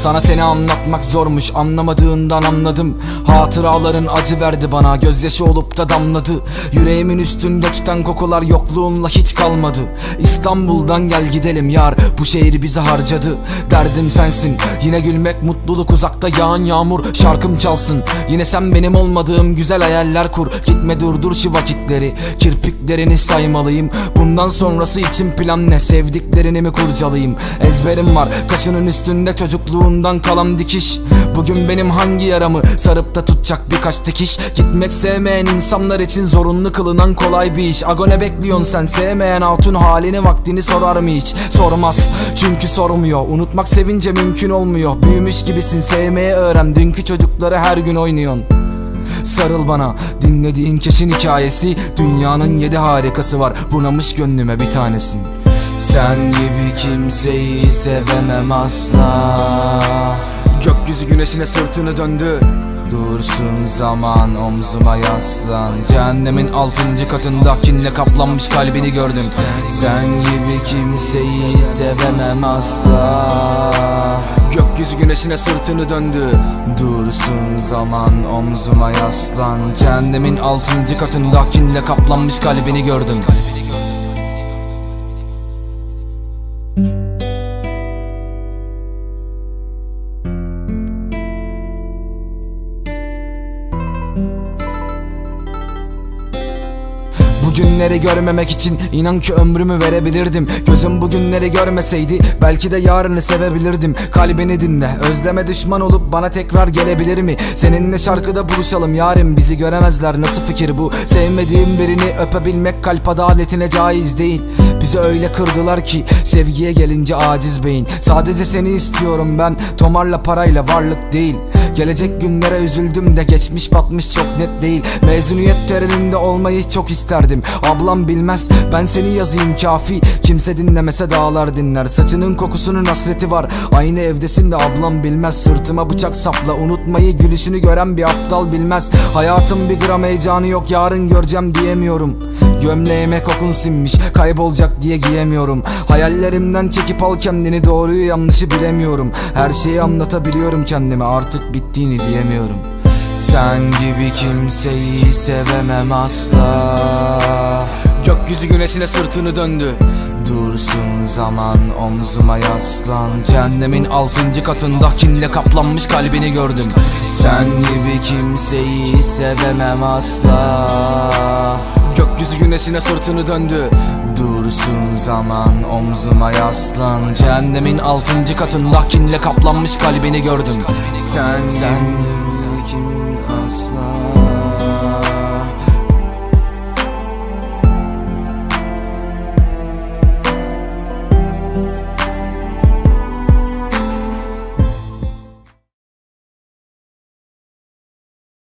Sana seni anlatmak zormuş anlamadığından anladım. Hatıraların acı verdi bana gözyaşı olup da damladı. Yüreğimin üstünde tüten kokular yokluğumla hiç kalmadı. İstanbul'dan gel gidelim yar bu şehir bizi harcadı. Derdim sensin yine gülmek mutluluk uzakta yağan yağmur Şarkım çalsın. Yine sen benim olmadığım güzel hayaller kur. Gitme durdur şu vakitleri kirpiklerini saymalıyım. Bundan sonrası için plan ne? Sevdiklerini mi kurcalayayım? Ezberim var kaşının üstünde çocukluğundan kalan dikiş. Bugün benim hangi yaramı sarıp da tutacak birkaç dikiş? Gitmek sevmeyen insanlar için zorunlu kılınan kolay bir iş. Ago ne bekliyorsun sen? Sevmeyen hatun halini vaktini sorar mı hiç? Sormaz. Çünkü sormuyor. Unutmak sevince mümkün olmuyor. Büyümüş gibisin. Sevmeye öğren. Dünkü çocukları her gün oynuyorsun. Sarıl bana. Dinlediğin keşin hikayesi. Dünyanın yedi harikası var. Bunamış gönlüme bir tanesin Sen gibi kimseyi sevemem asla. Gökyüzü güneşine sırtını döndü. Dursun zaman omzuma yaslan. Cehennemin altıncı katında kinle kaplanmış kalbini gördüm. Sen gibi kimseyi sevemem asla. Gökyüzü güneşine sırtını döndü. Dursun zaman omzuma yaslan. Cehennemin altıncı katında kinle kaplanmış kalbini gördüm Bu günleri görmemek için inan ki ömrümü verebilirdim. Gözüm bu günleri görmeseydi belki de yarını sevebilirdim. Kalbini dinle özleme düşman olup bana tekrar gelebilir mi? Seninle şarkıda buluşalım yarim bizi göremezler. Nasıl fikir bu? Sevmediğim birini öpebilmek kalp adaletine caiz değil. Bizi öyle kırdılar ki sevgiye gelince aciz beyin. Sadece seni istiyorum ben tomarla parayla varlık değil. Gelecek günlere üzüldüm de geçmiş batmış çok net değil. Mezuniyet töreninde olmayı çok isterdim Ablam bilmez ben seni yazayım kafi. Kimse dinlemese dağlar dinler Saçının kokusunun hasreti var. Aynı evdesin de ablam bilmez Sırtıma bıçak sapla. Unutmayı gülüşünü gören bir aptal bilmez. Hayatım bir gram heyecanı yok yarın göreceğim diyemiyorum. Gömleğime kokun sinmiş kaybolacak diye giyemiyorum. Hayallerimden çekip al kendini doğruyu yanlışı bilemiyorum. Her şeyi anlatabiliyorum kendime artık bittiğini diyemiyorum Sen gibi kimseyi sevemem asla. Gökyüzü güneşine sırtını döndü. Dursun zaman omzuma yaslan. Cehennemin altıncı katında kinle kaplanmış kalbini gördüm. Sen gibi kimseyi sevemem asla. Gökyüzü güneşine sırtını döndü. Dursun zaman omzuma yaslan. Cehennemin altıncı katında kinle kaplanmış kalbini gördüm. Sen, sen, sen kim asla